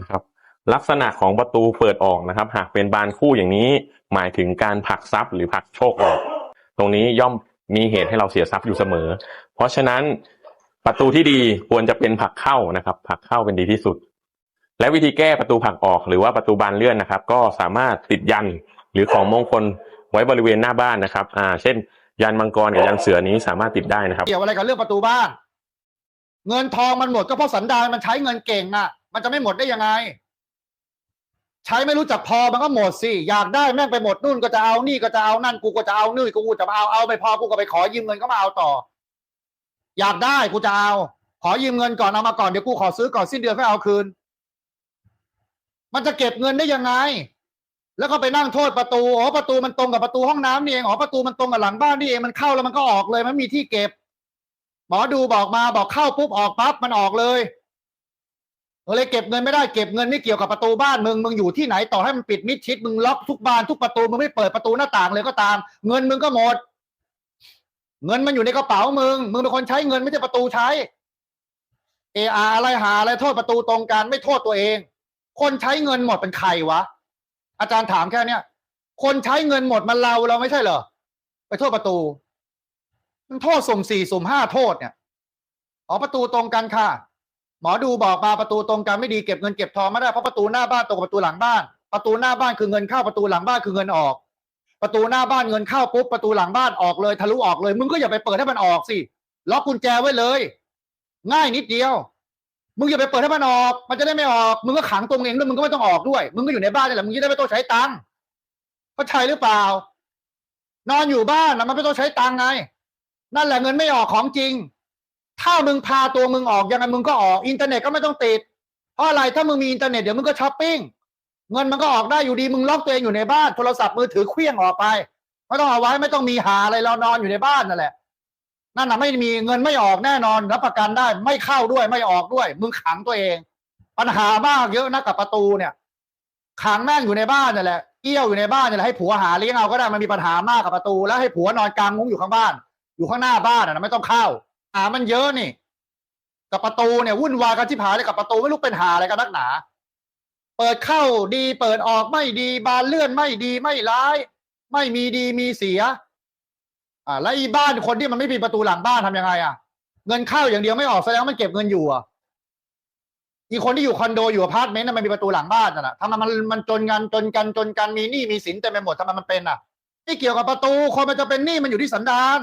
นะครับ ลักษณะของประตูเปิดออกนะครับ หากเป็นบานคู่อย่างนี้ หมายถึงการผักทรัพย์หรือผักโชคออก ตรงนี้ย่อมมีเหตุให้เราเสียทรัพย์อยู่เสมอ เพราะฉะนั้นประตูที่ดีควรจะเป็นผักเข้านะครับ ผักเข้าเป็นดีที่สุด และวิธีแก้ประตูผักออก หรือว่าประตูบานเลื่อนนะครับ ก็สามารถติดยันหรือของมงคลไว้บริเวณหน้าบ้านนะครับ อ่า เช่น ยันมังกรกับยันเสือนี้สามารถติดได้นะครับ เกี่ยวอะไรกับเรื่องประตูบ้าน เงินทองมันหมดก็เพราะสันดานมันใช้เงินเก่งน่ะ มันจะไม่หมดได้ยังไง ใช้ไม่รู้จักพอมันก็หมดสิอยากได้แม่งไปหมดนู่นก็จะเอานี่ก็จะเอานั่นกูก็จะเอานี่กูจะมาเอาเอาไม่พอกูก็ไปขอยืมเงินก็มาเอาต่อ อยากได้กูจะเอา ขอยืมเงินก่อนเอามาก่อนเดี๋ยวกูขอซื้อก่อนสิ้นเดือนค่อยเอาคืน มันจะเก็บเงินได้ยังไง แล้วก็ไปนั่งโทษประตูอ๋อประตูมันตรงกับประตูห้องน้ำนี่เองอ๋อประตูมันตรงกับหลังบ้านนี่เองมันเข้าแล้วมันก็ออกเลยมันมีที่เก็บ หมอดูบอกมาบอกเข้าปุ๊บออกปั๊บมันออกเลย เออเลยเก็บเงินไม่ได้เก็บเงินไม่เกี่ยวกับประตูบ้านมึงมึงอยู่ที่ไหนต่อให้มันปิดมิดชิดมึงล็อกทุกบานทุกประตูมึงไม่เปิดประตูหน้าต่างเลยก็ตาม เงินมึงก็หมด เงินมันอยู่ในกระเป๋ามึงมึงเป็นคนใช้เงินไม่ใช่ประตูใช้เออาอะไรหาอะไรโทษประตูตรงกันไม่โทษตัวเอง คนใช้เงินหมดเป็นใครวะ อาจารย์ถามแค่เนี้ยคนใช้เงินหมดมันเราเราไม่ใช่เหรอไปโทษประตู มันโทษสุ่มสี่สุ่มห้าโทษเนี่ยอ๋อประตูตรงกันค่ะ หมอดูบอกมาประตูตรงกันไม่ดีเก็บเงินเก็บทองไม่ได้เพราะประตูหน้าบ้านตรงกับประตูหลังบ้าน ประตูหน้าบ้านคือเงินเข้าประตูหลังบ้านคือเงินออก ประตูหน้าบ้านเงินเข้าปุ๊บประตูหลังบ้านออกเลยทะลุออกเลยมึงก็อย่าไปเปิดให้มันออกสิล็อกกุญแจไว้เลย ง่ายนิดเดียวมึงอย่าไปเปิดให้มันออก มันจะได้ไม่ออก มึงก็ขังตรงเองด้วยมึงก็ไม่ต้องออกด้วย มึงก็อยู่ในบ้านนี่แหละมึงจะได้ไม่ต้องใช้ตังค์เข้าใจหรือเปล่า นอนอยู่บ้านนะมันไม่ต้องใช้ตังค์ไง นั่นแหละเงินไม่ออกของจริง ถ้ามึงพาตัวมึงออกยังไงมึงก็ออกอินเทอร์เน็ตก็ไม่ต้องติด เพราะอะไรถ้ามึงมีอินเทอร์เน็ตเดี๋ยวมึงก็ช้อปปิ้งเงินมันก็ออกได้อยู่ดีมึงล็อกตัวเองอยู่ในบ้านโทรศัพท์มือถือเคลี้ยงออกไปไม่ต้องเอาไว้ไม่ต้องมีหาอะไรเรานอนอยู่ในบ้านนั่นแหละนั่นน่ะไม่มีเงินไม่ออกแน่นอนรับประกันได้ไม่เข้าด้วยไม่ออกด้วย มึงขังตัวเอง ปัญหามากเยอะนะกับประตูเนี่ย ขังแม่งอยู่ในบ้านนั่นแหละเอี้ยวอยู่ในบ้านนี่แหละให้ผัวหาเลี้ยงเอาก็ได้มันมีปัญหามากกับประตู แล้วให้ผัวนอนกลางมุ้งอยู่ข้างบ้าน อยู่ข้างหน้าบ้านนะไม่ต้องเข้า หามันเยอะนี่ กับประตูเนี่ยวุ่นวายกันที่ผาเลยกับประตูไม่รู้เป็นหาอะไรกันนักหนา เปิดเข้าดีเปิดออกไม่ดีบานเลื่อนไม่ดีไม่ร้าย ไม่มีดีมีเสีย อ่าแล้วอีบ้านคนที่มันไม่มีประตูหลังบ้านทำยังไงอะ เงินเข้าอย่างเดียวไม่ออกแสดงว่ามันเก็บเงินอยู่อะอีคนที่อยู่คอนโดอยู่อพาร์ตเมนต์นะมันมีประตูหลังบ้านน่ะนะทำไมมันมันจนกันจนกันจนกันมีหนี้มีสินเต็มไปหมดทำไมมันเป็นอะไม่เกี่ยวกับประตูคนมันจะเป็นหนี้มันอยู่ที่สันดาน